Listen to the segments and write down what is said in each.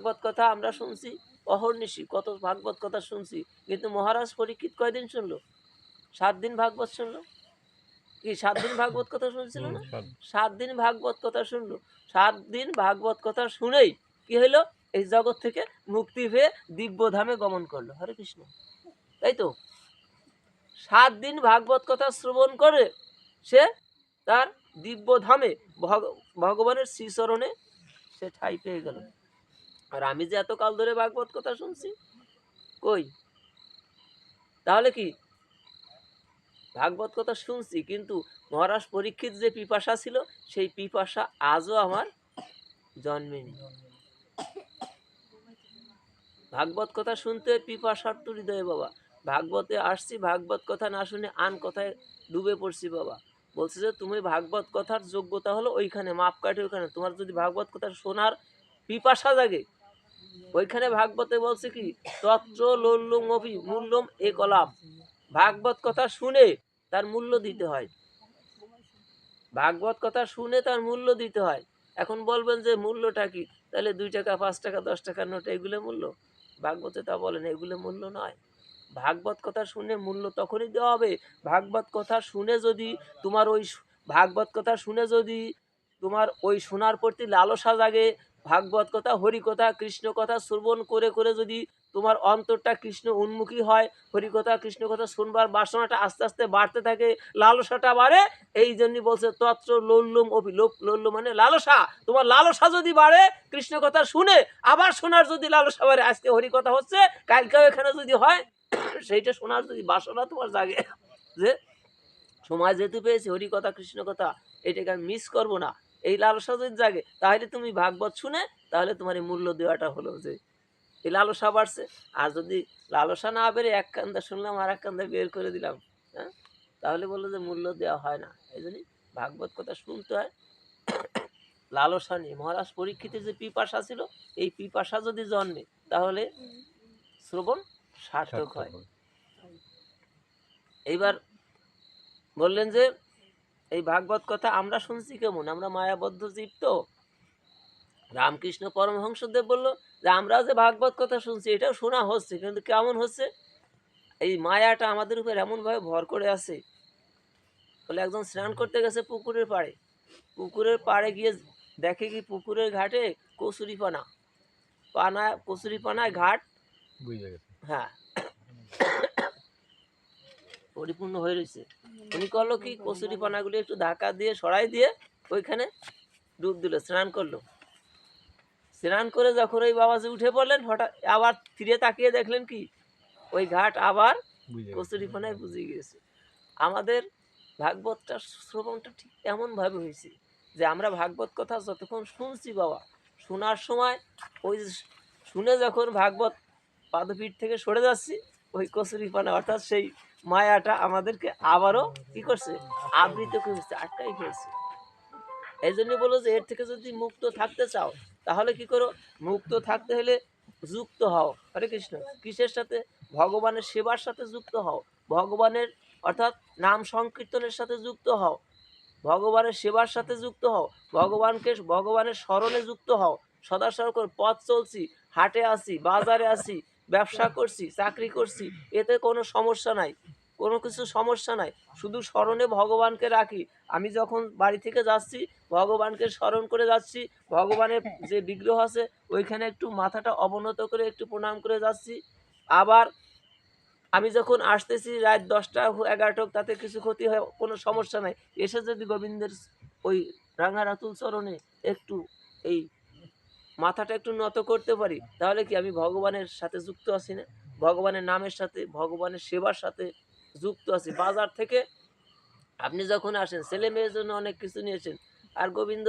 ভাগবত কথা আমরা শুনছি অহর্নিশি কত ভাগবত কথা শুনছি কিন্তু মহারাজ পরীক্ষিত কয়দিন শুনলো? সাত দিন ভাগবত শুনলো? কি সাত দিন ভাগবত কথা শুনছিল না? সাত দিন। ভাগবত কথা শুনলো। সাত দিন ভাগবত কথা শুনেই কি হলো এই জগৎ থেকে মুক্তি পেয়ে দিব্যধামে গমন করল। হরে কৃষ্ণ। তাই তো? সাত দিন ভাগবত কথা শ্রবণ করে সে তার দিব্যধামে ভগ- ভগবানের শ্রীচরণে সে ঠাই পেয়ে গেল। আর আমি যে এত কাল ধরে ভাগবত কথা শুনছি, কই? তাহলে কি? ভাগবত কথা শুনছি, কিন্তু মহারাজ পরীক্ষিত যে পিপাসা ছিল, সেই পিপাসা আজও আমার জন্মেনি। ভাগবত কথা শুনতে পিপাসার তো হৃদয়ে বাবা। ভাগবতে আসছি, ভাগবত কথা না শুনে আন কথায় ডুবে পড়ছি বাবা। বলছে যে, তুমি ভাগবত কথার যোগ্যতা হলো ওইখানে, মাপ কাটে ওইখানে। তোমার যদি ভাগবত কথা শোনার পিপাসা জাগে ওইখানে ভাগবতে বলছে কি, তত্র লোল্লুম অভি মূল্যম এ কলাম। ভাগবত কথা শুনে তার মূল্য দিতে হয়। ভাগবত কথা শুনে তার মূল্য দিতে হয়। এখন বলবেন যে মূল্যটা কি? তাহলে দুই টাকা, পাঁচ টাকা, দশ টাকার নোট এগুলো মূল্য? ভাগবতে তা বলেন এগুলো মূল্য নয়। ভাগবত কথা শুনে মূল্য তখনই দেওয়া হবে। ভাগবত কথা শুনে যদি তোমার ওই ভাগবত কথা শুনে যদি তোমার ওই শোনার প্রতি লালসা জাগে ভাগবত কথা, হরি কথা, কৃষ্ণ কথা শ্রবণ করে করে যদি তোমার অন্তরটা কৃষ্ণ উন্মুখী হয়, হরি কথা, কৃষ্ণ কথা শুনবার বাসনাটা আস্তে আস্তে বাড়তে থাকে, লালসাটা বাড়ে এই জন্যই বলছে তত্র লোল্লুম অভি লোপ লোল্ল মানে লালসা। তোমার লালসা যদি বাড়ে, কৃষ্ণ কথা শুনে আবার শোনার যদি লালসা বাড়ে, আজকে হরি কথা হচ্ছে, কালকেও এখানে যদি হয়, সেইটা শোনার যদি বাসনা তোমার জাগে। যে সময় যেহেতু পেয়েছি, হরি কথা, কৃষ্ণ কথা, এটাকে আমি মিস করব না। এই লালসা যদি জাগে। তাহলে তুমি ভাগবত শুনে তাহলে তোমার এই মূল্য দেওয়াটা হলো যে এই লালসা বাড়ছে। আর যদি লালসা না বেড়ে এক কান্দা শুনলাম আর এক কান্দা বের করে দিলাম হ্যাঁ? তাহলে বলল যে মূল্য দেওয়া হয় না। এই জন্যই ভাগবত কথা শুনতে হয়। লালসা নিয়ে। মহারাজ পরীক্ষিতের যে পিপাসা ছিল এই পিপাসা যদি জন্মে তাহলে শ্রবণ সার্থক হয়। এইবার বললেন যে এই ভাগবত কথা আমরা শুনছি কেমন? আমরা মায়াবদ্ধ জীব তো। রামকৃষ্ণ পরমহংসদেব বলল যে আমরা যে ভাগবত কথা শুনছি এটাও শোনা হচ্ছে কিন্তু কেমন হচ্ছে? এই মায়াটা আমাদের উপর এমনভাবে ভর করে আছে। বলে একজন স্নান করতে গেছে পুকুরের পাড়ে। পুকুরের পাড়ে গিয়ে দেখে কি পুকুরের ঘাটে কচুরি পানা পানা কচুরি পানায় ঘাট হ্যাঁ। পরিপূর্ণ হয়ে রয়েছে। উনি করল কি কচুরি পানাগুলি একটু ধাক্কা দিয়ে সরাই দিয়ে ওইখানে ডুব দিল স্নান করল। স্নান করে যখন ওই বাবাজি উঠে পড়লেন হঠাৎ আবার ফিরে তাকিয়ে দেখলেন কি ওই ঘাট আবার বুঝে গেছে। কচুরি পানায় বুঝে গিয়েছে। আমাদের ভাগবতটা শ্রবণটা ঠিক এমনভাবে হয়েছে যে আমরা ভাগবত কথা যতক্ষণ শুনছি বাবা শোনার সময় ওই যে শুনে যখন ভাগবত পাদপীঠ থেকে সরে যাচ্ছি ওই কচুরি পানা অর্থাৎ সেই মায়াটা আমাদেরকে আবারও কি করছে? আবৃত করেছে, আটকাই ফেলছে। এই জন্য বলো যে, এর থেকে যদি মুক্ত থাকতে চাও, তাহলে কি করো? মুক্ত থাকতে হলে যুক্ত হও। হরে কৃষ্ণ। কিসের সাথে? ভগবানের সেবার সাথে যুক্ত হও। ভগবানের, অর্থাৎ নাম সংকীর্তনের সাথে যুক্ত হও। ভগবানের সেবার সাথে যুক্ত হও। ভগবানকে, ভগবানের স্মরণে যুক্ত হও। সদা সরকার পথ চলছি, হাটে আসি বাজারে আসি ব্যবসা করছি, চাকরি করছি, এতে কোনো সমস্যা নাই, কোনো কিছু সমস্যা নাই। শুধু স্মরণে ভগবানকে রাখি। আমি যখন বাড়ি থেকে যাচ্ছি, ভগবানকে স্মরণ করে যাচ্ছি, ভগবানের যে বিগ্রহ আছে, ওইখানে একটু মাথাটা অবনত করে একটু প্রণাম করে যাচ্ছি। আবার আমি যখন আসতেছি রাত দশটা এগারোটা তাতে কিছু ক্ষতি হয়, কোনো সমস্যা নাই। এসে যদি গোবিন্দের ওই রাঙারাতুল চরণে একটু এই মাথাটা একটু নত করতে পারি, তাহলে কি আমি ভগবানের সাথে যুক্ত আছি না? ভগবানের নামের সাথে, ভগবানের সেবার সাথে যুক্ত আছি। বাজার থেকে আপনি যখন আসেন, ছেলে মেয়ের জন্য অনেক কিছু নিয়েছেন। আর গোবিন্দ,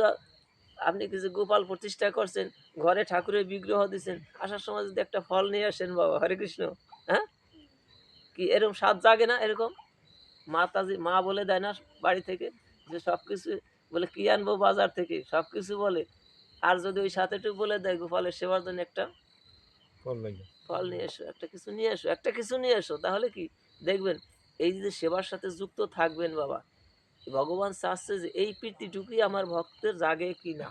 আপনি কিছু গোপাল প্রতিষ্ঠা করছেন, ঘরে ঠাকুরের বিগ্রহ দিচ্ছেন আসার সময় যদি একটা ফল নিয়ে আসেন বাবা, হরে কৃষ্ণ হ্যাঁ? কি এরকম স্বাদ জাগে না এরকম? মাতাজি, মা বলে দেয় না বাড়ি থেকে? যে সব কিছু বলে, কি আনব বাজার থেকে? সব কিছু বলে। আর যদি ওই সাথে একটু বলে দেয় গোপালের সেবার জন্য একটা ফল ফল নিয়ে এসো একটা কিছু নিয়ে এসো একটা কিছু নিয়ে এসো তাহলে কি? দেখবেন এই যে সেবার সাথে যুক্ত থাকবেন বাবা ভগবান চাচ্ছে যে এই প্রীতিটুকুই আমার ভক্তের জাগে কি না